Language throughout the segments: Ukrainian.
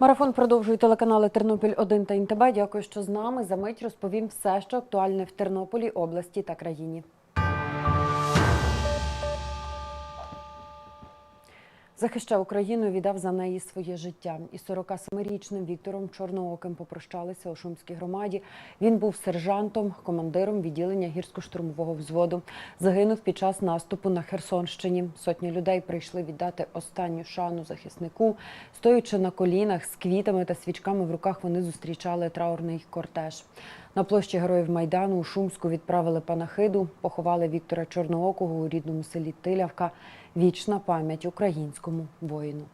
Марафон продовжує телеканали Тернопіль 1 та ІНТБ. Дякую, що з нами. За мить розповім все, що актуальне в Тернополі, області та країні. Захищав Україну, віддав за неї своє життя. Із 47-річним Віктором Чорнооким попрощалися у Шумській громаді. Він був сержантом, командиром відділення гірсько-штурмового взводу. Загинув під час наступу на Херсонщині. Сотні людей прийшли віддати останню шану захиснику. Стоючи на колінах з квітами та свічками в руках, вони зустрічали траурний кортеж. На площі Героїв Майдану у Шумську відправили панахиду, поховали Віктора Чорноокого у рідному селі Тилявка. Вічна пам'ять українському воїну.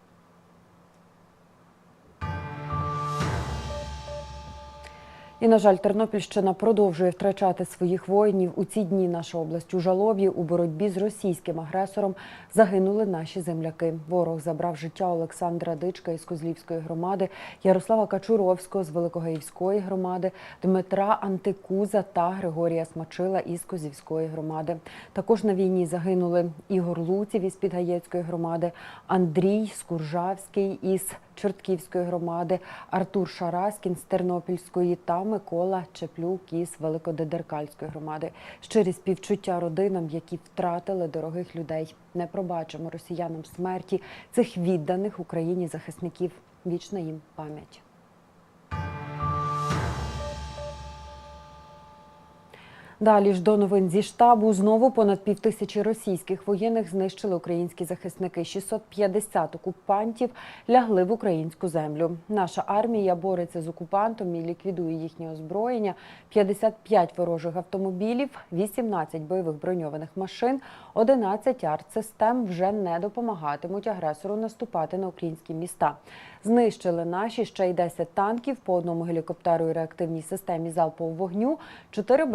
І, на жаль, Тернопільщина продовжує втрачати своїх воїнів. У ці дні наша область у жалобі у боротьбі з російським агресором загинули наші земляки. Ворог забрав життя Олександра Дичка із Козлівської громади, Ярослава Качуровського з Великогаївської громади, Дмитра Антикуза та Григорія Смачила із Козівської громади. Також на війні загинули Ігор Луців із Підгаєцької громади, Андрій Скуржавський із Чортківської громади, Артур Шараскін з Тернопільської та Микола Чеплюк із Великодедеркальської громади. Щирі співчуття родинам, які втратили дорогих людей. Не пробачимо росіянам смерті цих відданих Україні захисників. Вічна їм пам'ять. Далі ж до новин зі штабу знову понад півтисячі російських воєнних знищили українські захисники. 650 окупантів лягли в українську землю. Наша армія бореться з окупантом і ліквідує їхнє озброєння. 55 ворожих автомобілів, 18 бойових броньованих машин, 11 артсистем вже не допомагатимуть агресору наступати на українські міста. Знищили наші ще й 10 танків по одному гелікоптеру і реактивній системі залпового вогню, 4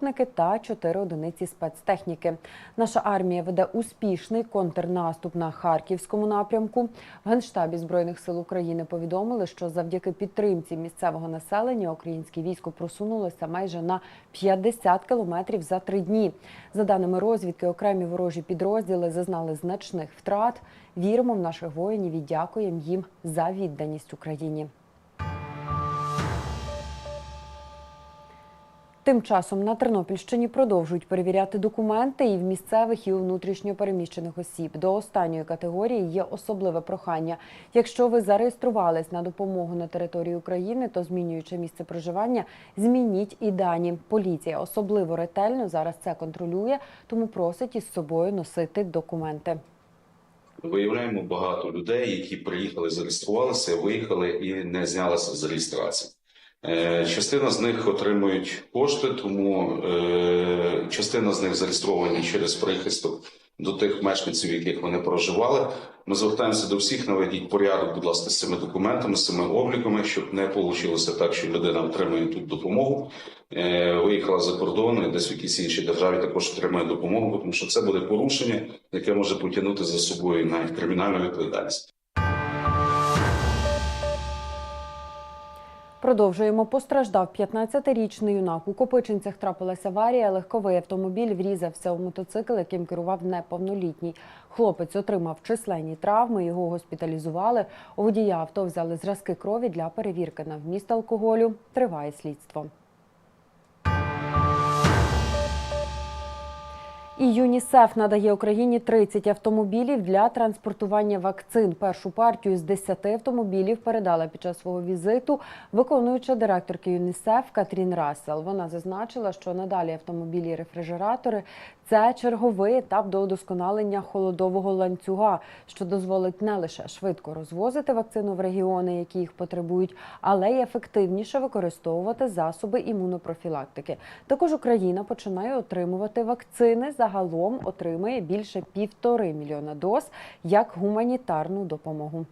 безпілотники та 4 одиниці спецтехніки. Наша армія веде успішний контрнаступ на харківському напрямку. В генштабі збройних сил України повідомили, що завдяки підтримці місцевого населення українське військо просунулося майже на 50 кілометрів за три дні. За даними розвідки, окремі ворожі підрозділи зазнали значних втрат. Віримо в наших воїнів і дякуємо їм за відданість Україні. Тим часом на Тернопільщині продовжують перевіряти документи і в місцевих, і у внутрішньо переміщених осіб. До останньої категорії є особливе прохання. Якщо ви зареєструвались на допомогу на території України, то змінюючи місце проживання, змініть і дані. Поліція особливо ретельно зараз це контролює, тому просить із собою носити документи. Виявляємо багато людей, які приїхали, зареєструвалися, виїхали і не знялися з реєстрації. Е, Частина з них отримують кошти, тому е, частина з них зареєстровані через прихисток до тих мешканців, яких вони проживали. Ми звертаємося до всіх, наведіть порядок, будь ласка, з цими документами, з цими обліками, щоб не вийшло так, що людина отримує тут допомогу, е, виїхала за кордон і десь в якійсь іншій державі також отримує допомогу, тому що це буде порушення, яке може потягнути за собою навіть кримінальну відповідальність. Продовжуємо. Постраждав 15-річний юнак. У Копичинцях трапилася аварія. Легковий автомобіль врізався у мотоцикл, яким керував неповнолітній. Хлопець отримав численні травми. Його госпіталізували. У водія авто взяли зразки крові для перевірки на вміст алкоголю. Триває слідство. І ЮНІСЕФ надає Україні 30 автомобілів для транспортування вакцин. Першу партію з 10 автомобілів передала під час свого візиту виконуюча директорки ЮНІСЕФ Катрін Рассел. Вона зазначила, що надалі автомобілі і рефрижератори це черговий етап до удосконалення холодового ланцюга, що дозволить не лише швидко розвозити вакцину в регіони, які їх потребують, але й ефективніше використовувати засоби імунопрофілактики. Також Україна починає отримувати вакцини. Загалом отримає більше півтори мільйона доз як гуманітарну допомогу.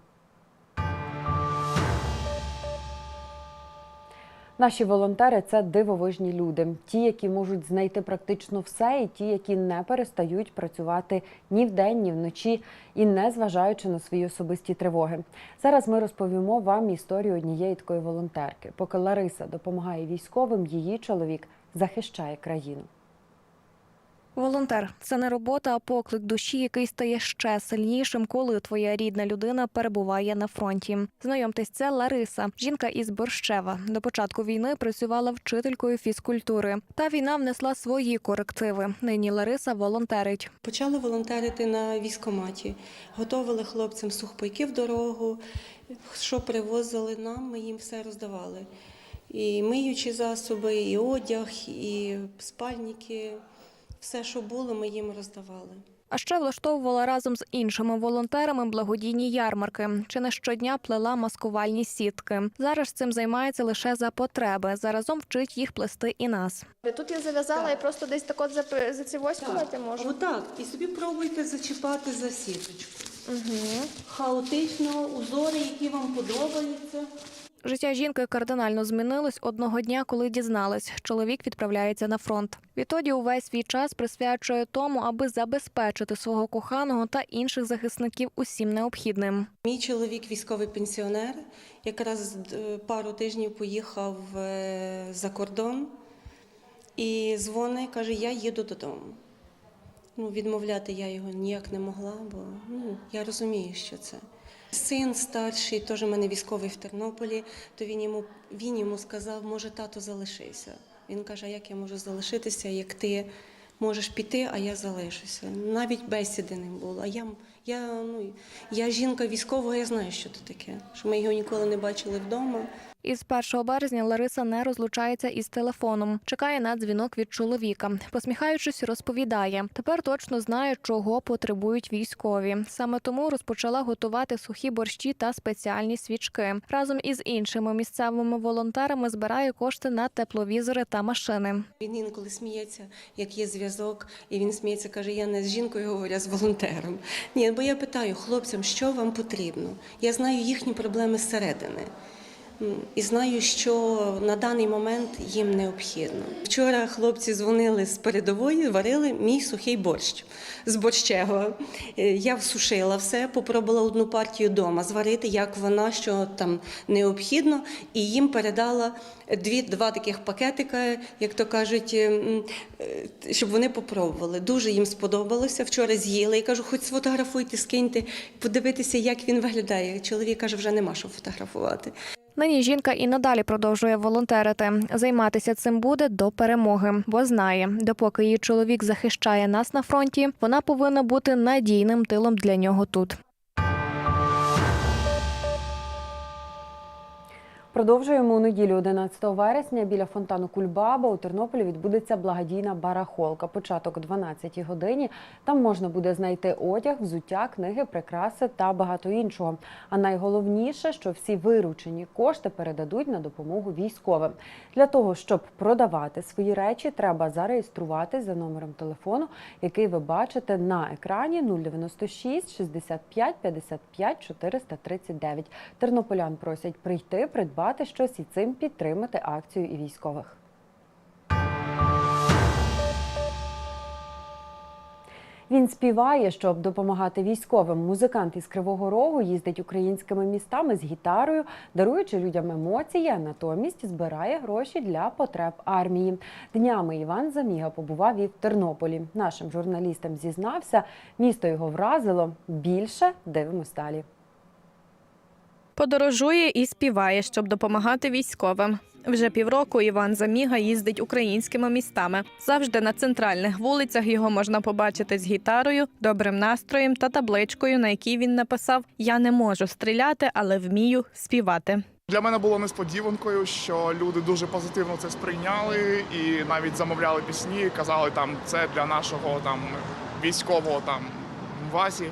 Наші волонтери це дивовижні люди, ті, які можуть знайти практично все, і ті, які не перестають працювати ні вдень, ні вночі, і не зважаючи на свої особисті тривоги. Зараз ми розповімо вам історію однієї такої волонтерки. Поки Лариса допомагає військовим, її чоловік захищає країну. Волонтер це не робота, а поклик душі, який стає ще сильнішим, коли твоя рідна людина перебуває на фронті. Знайомтесь, це Лариса, жінка із Борщева. До початку війни працювала вчителькою фізкультури. Та війна внесла свої корективи. Нині Лариса волонтерить. Почали волонтерити на військоматі, готували хлопцям сухпайки в дорогу, що привозили нам, ми їм все роздавали. І миючі засоби, і одяг, і спальники, все, що було, ми їм роздавали. А ще влаштовувала разом з іншими волонтерами благодійні ярмарки. Чи не щодня плела маскувальні сітки. Зараз цим займається лише за потреби. Заразом вчить їх плести і нас. Тут я зав'язала і просто десь так от за, за ці восьмувати можу. Отак. І собі пробуйте зачіпати за сіточку. Хаотично, узори, які вам подобаються. Життя жінки кардинально змінилось одного дня, коли дізналась, чоловік відправляється на фронт. Відтоді увесь свій час присвячує тому, аби забезпечити свого коханого та інших захисників усім необхідним. Мій чоловік військовий пенсіонер, якраз е, пару тижнів поїхав е, за кордон і дзвонить, каже, я їду додому. Ну, відмовляти я його ніяк не могла, бо ну, я розумію, що це. Син старший, теж у мене військовий в Тернополі, то він йому, він йому сказав, може, тато залишися. Він каже, як я можу залишитися, як ти можеш піти, а я залишуся. Навіть бесіди не було. А я, я, ну, я жінка військового, я знаю, що це таке. Що ми його ніколи не бачили вдома. Із 1 березня Лариса не розлучається із телефоном. Чекає на дзвінок від чоловіка. Посміхаючись, розповідає. Тепер точно знає, чого потребують військові. Саме тому розпочала готувати сухі борщі та спеціальні свічки. Разом із іншими місцевими волонтерами збирає кошти на тепловізори та машини. Він інколи сміється, як є зв'язок, і він сміється, каже, я не з жінкою говорю, а з волонтером. Ні, бо я питаю хлопцям, що вам потрібно. Я знаю їхні проблеми зсередини. І знаю, що на даний момент їм необхідно. Вчора хлопці дзвонили з передової, варили мій сухий борщ з борщего. Е, Я всушила все, попробувала одну партію вдома зварити, як вона, що там необхідно, і їм передала дві, два таких пакетика, як то кажуть, ем, е, щоб вони попробували. Дуже їм сподобалося. Вчора з'їли. Я кажу, хоч сфотографуйте, скиньте, подивитися, як він виглядає. Чоловік каже, вже нема що фотографувати. Нині жінка і надалі продовжує волонтерити. Займатися цим буде до перемоги, бо знає, допоки її чоловік захищає нас на фронті, вона повинна бути надійним тилом для нього тут. Продовжуємо у неділю 11 вересня біля фонтану Кульбаба у Тернополі відбудеться благодійна барахолка. Початок о 12 годині. Там можна буде знайти одяг, взуття, книги, прикраси та багато іншого. А найголовніше, що всі виручені кошти передадуть на допомогу військовим. Для того щоб продавати свої речі, треба зареєструватись за номером телефону, який ви бачите на екрані 096 65 55 439. Тернополян просять прийти, придбати щось і цим підтримати акцію і військових. Він співає, щоб допомагати військовим. Музикант із Кривого Рогу їздить українськими містами з гітарою, даруючи людям емоції, а натомість збирає гроші для потреб армії. Днями Іван Заміга побував і в Тернополі. Нашим журналістам зізнався, місто його вразило. Більше дивимось далі. Подорожує і співає, щоб допомагати військовим. Вже півроку Іван Заміга їздить українськими містами. Завжди на центральних вулицях його можна побачити з гітарою, добрим настроєм та табличкою, на якій він написав: Я не можу стріляти, але вмію співати. Для мене було несподіванкою, що люди дуже позитивно це сприйняли і навіть замовляли пісні, казали там це для нашого там військового там Васі.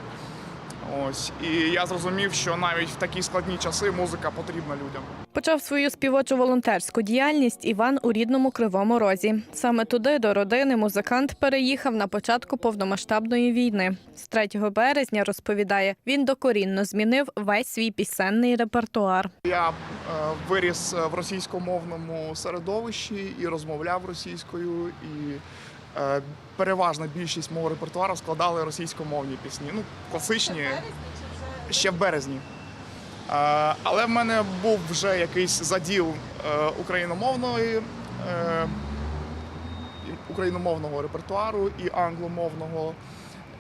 Ось і я зрозумів, що навіть в такі складні часи музика потрібна людям. Почав свою співочу волонтерську діяльність Іван у рідному Кривому Розі. Саме туди до родини музикант переїхав на початку повномасштабної війни. З 3 березня розповідає, він докорінно змінив весь свій пісенний репертуар. Я е, виріс в російськомовному середовищі і розмовляв російською, і переважна більшість мого репертуару складали російськомовні пісні. Ну, класичні ще в березні. Е, але в мене був вже якийсь заділ е, україномовної е, україномовного репертуару і англомовного.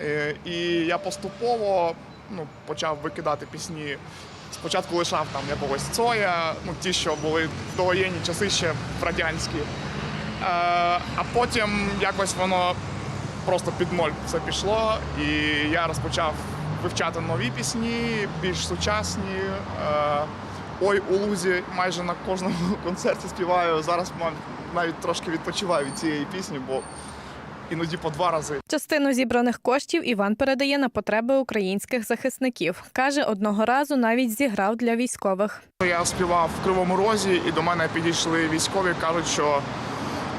Е, І я поступово ну, почав викидати пісні. Спочатку лишав там якогось Цоя, ну ті, що були в довоєнні часи ще радянські. Е, а потім якось воно просто під ноль все пішло, і я розпочав вивчати нові пісні, більш сучасні. Е, Ой, у лузі майже на кожному концерті співаю. Зараз навіть трошки відпочиваю від цієї пісні, бо іноді по два рази. Частину зібраних коштів Іван передає на потреби українських захисників. Каже, одного разу навіть зіграв для військових. Я співав в Кривому Розі, і до мене підійшли військові, кажуть, що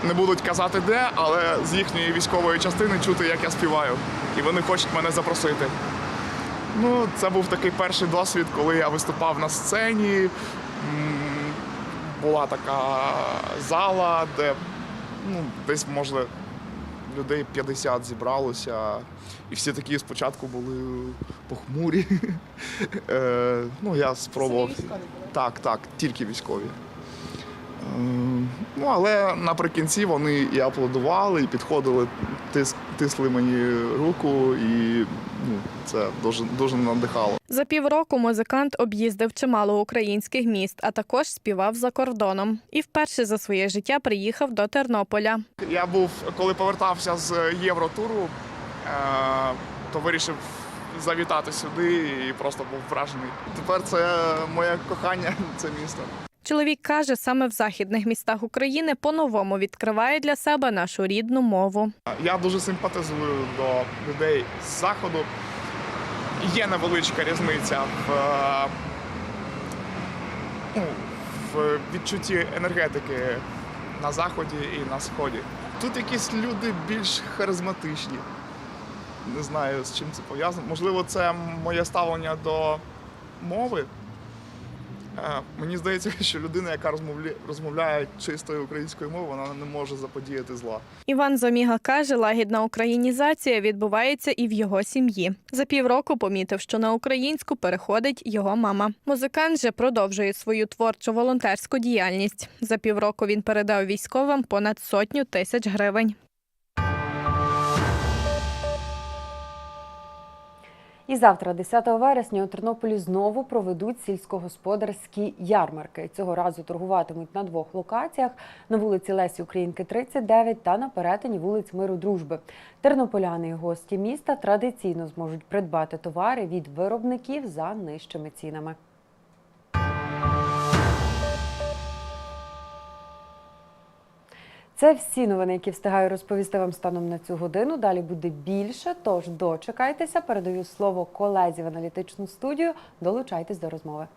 не будуть казати де, але з їхньої військової частини чути, як я співаю. І вони хочуть мене запросити. Ну, це був такий перший досвід, коли я виступав на сцені. Була така зала, де ну, десь, може, людей 50 зібралося. І всі такі спочатку були похмурі. Е, ну, я спробував. Так, так, тільки військові. Ну, але наприкінці вони і аплодували, і підходили, тис, тисли мені руку, і ну, це дуже, дуже надихало. За півроку музикант об'їздив чимало українських міст, а також співав за кордоном. І вперше за своє життя приїхав до Тернополя. Я був, коли повертався з Євротуру, е, то вирішив завітати сюди і просто був вражений. Тепер це моє кохання, це місто. Чоловік каже, саме в західних містах України по-новому відкриває для себе нашу рідну мову. Я дуже симпатизую до людей з заходу. Є невеличка різниця в, е, ну, в відчутті енергетики на заході і на сході. Тут якісь люди більш харизматичні. Не знаю, з чим це пов'язано. Можливо, це моє ставлення до мови. Е, Мені здається, що людина, яка розмовляє, чистою українською мовою, вона не може заподіяти зла. Іван Зоміга каже, лагідна українізація відбувається і в його сім'ї. За півроку помітив, що на українську переходить його мама. Музикант же продовжує свою творчо волонтерську діяльність. За півроку він передав військовим понад сотню тисяч гривень. І завтра, 10 вересня, у Тернополі знову проведуть сільськогосподарські ярмарки. Цього разу торгуватимуть на двох локаціях: на вулиці Лесі Українки, 39 та на перетині вулиць Миру Дружби. Тернополяни і гості міста традиційно зможуть придбати товари від виробників за нижчими цінами. Це всі новини, які встигаю розповісти вам станом на цю годину. Далі буде більше, тож дочекайтеся. Передаю слово колезі в аналітичну студію. Долучайтесь до розмови.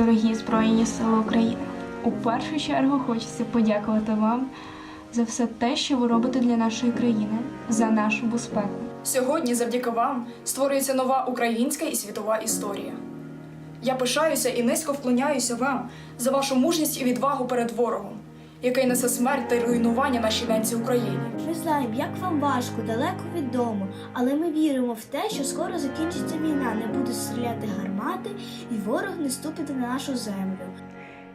Дорогі Збройні Сили України, у першу чергу хочеться подякувати вам за все те, що ви робите для нашої країни, за нашу безпеку. Сьогодні, завдяки вам, створюється нова українська і світова історія. Я пишаюся і низько вклоняюся вам за вашу мужність і відвагу перед ворогом, який несе смерть та руйнування нашій ненці Україні. Ми знаємо, як вам важко, далеко від дому, але ми віримо в те, що скоро закінчиться війна, не буде стріляти гармати, і ворог не ступить на нашу землю.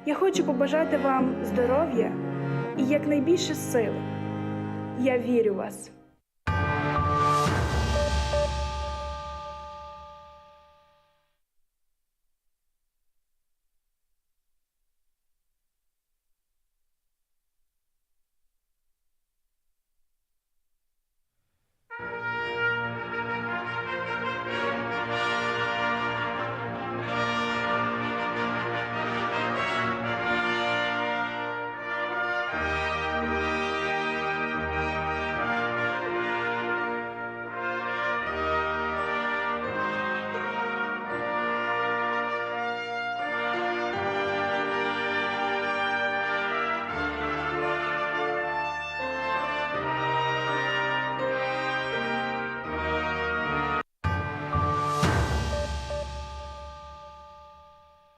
Я хочу побажати вам здоров'я і якнайбільше сил. Я вірю в вас.